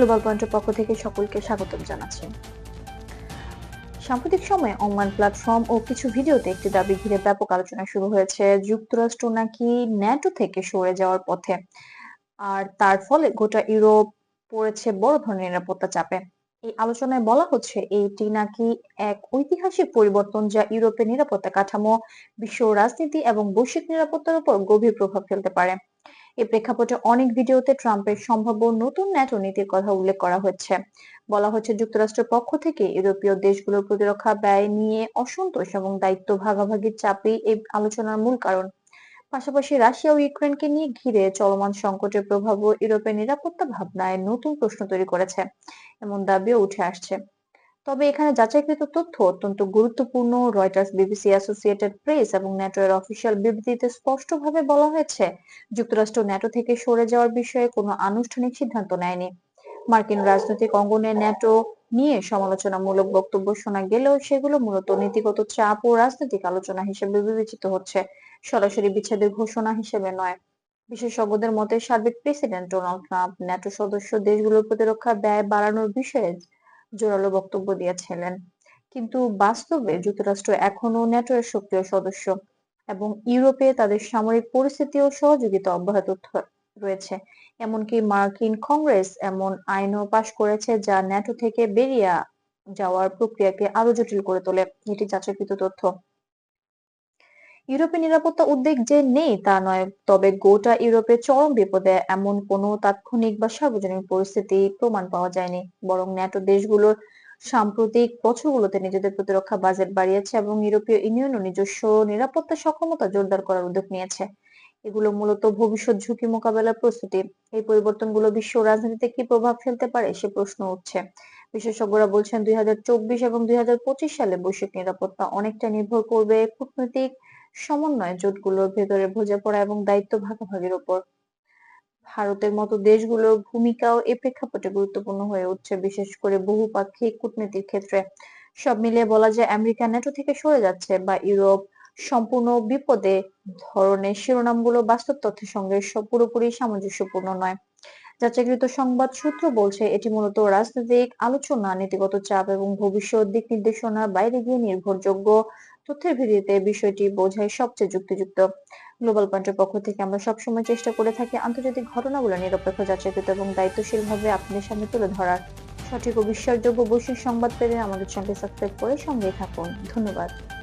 Global পয়েন্টের পক্ষ থেকে সকলকে স্বাগতম জানাচ্ছি। সাম্প্রতিক সময়ে অনলাইন প্ল্যাটফর্ম ও কিছু ভিডিওতে একটি দাবি ঘিরে ব্যাপক আলোচনা শুরু হয়েছে, যুক্তরাষ্ট্র নাকি ন্যাটো থেকে সরে যাওয়ার পথে। আর তার ফলে গোটা ইউরোপ পড়েছে বড় ধরনের নিরাপত্তা চাপে। এই আলোচনায় বলা হচ্ছে এইটি নাকি এক ঐতিহাসিক পরিবর্তন যা ইউরোপের নিরাপত্তা কাঠামো, বিশ্ব রাজনীতি এবং বৈশ্বিক নিরাপত্তার উপর গভীর প্রভাব ফেলতে পারে। এই প্রেক্ষাপটে অনেক ভিডিওতে ট্রাম্পের সম্ভাব্য নতুন ন্যাটো নীতির কথা উল্লেখ করা হচ্ছে। বলা হচ্ছে যুক্তরাষ্ট্রের পক্ষ থেকে ইউরোপীয় দেশগুলোর প্রতিরক্ষা ব্যয় নিয়ে অসন্তোষ এবং দায়িত্ব ভাগাভাগির চাপই এই আলোচনার মূল কারণ। পাশাপাশি রাশিয়া ও ইউক্রেনকে নিয়ে ঘিরে চলমান সংকটের প্রভাবও ইউরোপের নিরাপত্তা ভাবনায় নতুন প্রশ্ন তৈরি করেছে। এমন দাবিও উঠে আসছে। তবে এখানে যাচাইকৃত তথ্য অত্যন্ত গুরুত্বপূর্ণ রয়টার্স বিবিসি অ্যাসোসিয়েটেড প্রেস এবং ন্যাটো এর অফিসিয়াল বিবৃতিতে স্পষ্টভাবে বলা হয়েছে, যুক্তরাষ্ট্র ন্যাটো থেকে সরে যাওয়ার বিষয়ে কোনো আনুষ্ঠানিক সিদ্ধান্ত নেয়নি। মার্কিন রাজনৈতিক অঙ্গনে ন্যাটো নিয়ে সমালোচনামূলক বক্তব্য শোনা গেলেও সেগুলো মূলত নীতিগত চাপ ও রাজনৈতিক আলোচনা হিসেবে বিবেচিত হচ্ছে, সরাসরি বিচ্ছেদের ঘোষণা হিসেবে নয়। বিশেষজ্ঞদের মতে সাবেক প্রেসিডেন্ট ডোনাল্ড ট্রাম্প ন্যাটো সদস্য দেশগুলোর প্রতিরক্ষা ব্যয় বাড়ানোর বিষয়ে জোরালো বক্তব্য দিয়েছিলেন। কিন্তু বাস্তবে যুক্তরাষ্ট্র এখনও ন্যাটো এর সক্রিয় সদস্য এবং ইউরোপে তাদের সামরিক পরিস্থিতি ও সহযোগিতা অব্যাহত রয়েছে। এমনকি মার্কিন কংগ্রেস এমন আইনও পাশ করেছে যা ন্যাটো থেকে বেরিয়ে যাওয়ার প্রক্রিয়াকে আরও জটিল করে তোলে। এটি যাচাইকৃত তথ্য। ইউরোপের নিরাপত্তা উদ্বেগ যে নেই তা নয়, তবে গোটা ইউরোপে চরম বিপদে এমন কোনো তাৎক্ষণিক বা সার্বজনীন পরিস্থিতি প্রমাণ পাওয়া যায়নি। বরং ন্যাটো দেশগুলোর সাম্প্রতিক বছরগুলোতে নিজেদের প্রতিরক্ষা বাজেট বাড়িয়েছে এবং ইউরোপীয় ইউনিয়নও নিজস্ব নিরাপত্তা সক্ষমতা জোরদার করার উদ্যোগ নিয়েছে। এগুলো মূলত ভবিষ্যৎ ঝুঁকি মোকাবেলার প্রস্তুতি। এই পরিবর্তনগুলো বিশ্ব রাজনীতিতে কি প্রভাব ফেলতে পারে সে প্রশ্ন উঠছে। বিশেষজ্ঞরা বলছেন দুই হাজার চব্বিশ এবং দুই হাজার পঁচিশ সালে বৈশ্বিক নিরাপত্তা অনেকটা নির্ভর করবে কূটনৈতিক সমন্বয় জোটগুলোর ভেতরে বোঝাপড়া এবং দায়িত্ব ভাগাভাগির উপর ভারতের মতো দেশগুলোর ভূমিকাও এ প্রেক্ষাপটে গুরুত্বপূর্ণ হয়ে উঠছে, বিশেষ করে বহুপাক্ষিক কূটনীতির ক্ষেত্রে। সব মিলিয়ে বলা যায় আমেরিকা ন্যাটো থেকে সরে যাচ্ছে বা ইউরোপ সম্পূর্ণ বিপদে ধরনের শিরোনামগুলো বাস্তব তথ্যের সঙ্গে পুরোপুরি সামঞ্জস্যপূর্ণ নয়। যাচাইকৃত সংবাদ সূত্র বলছে, এটি মূলত রাজনৈতিক আলোচনা, নীতিগত চাপ এবং ভবিষ্যৎ দিক নির্দেশনার বাইরে গিয়ে নির্ভরযোগ্য তথ্যের ভিত্তিতে বিষয়টি বোঝাই সবচেয়ে যুক্তিযুক্ত। গ্লোবাল পয়েন্টের পক্ষ থেকে আমরা সবসময় চেষ্টা করে থাকি আন্তর্জাতিক ঘটনাগুলো নিরপেক্ষ যাচাইকৃত এবং দায়িত্বশীলভাবে আপনাদের সামনে তুলে ধরার। সঠিক ও বিশ্বাসযোগ্য বৈশ্বিক সংবাদ পেতে আমাদের সঙ্গে সাবস্ক্রাইব করে সঙ্গেই থাকুন। ধন্যবাদ।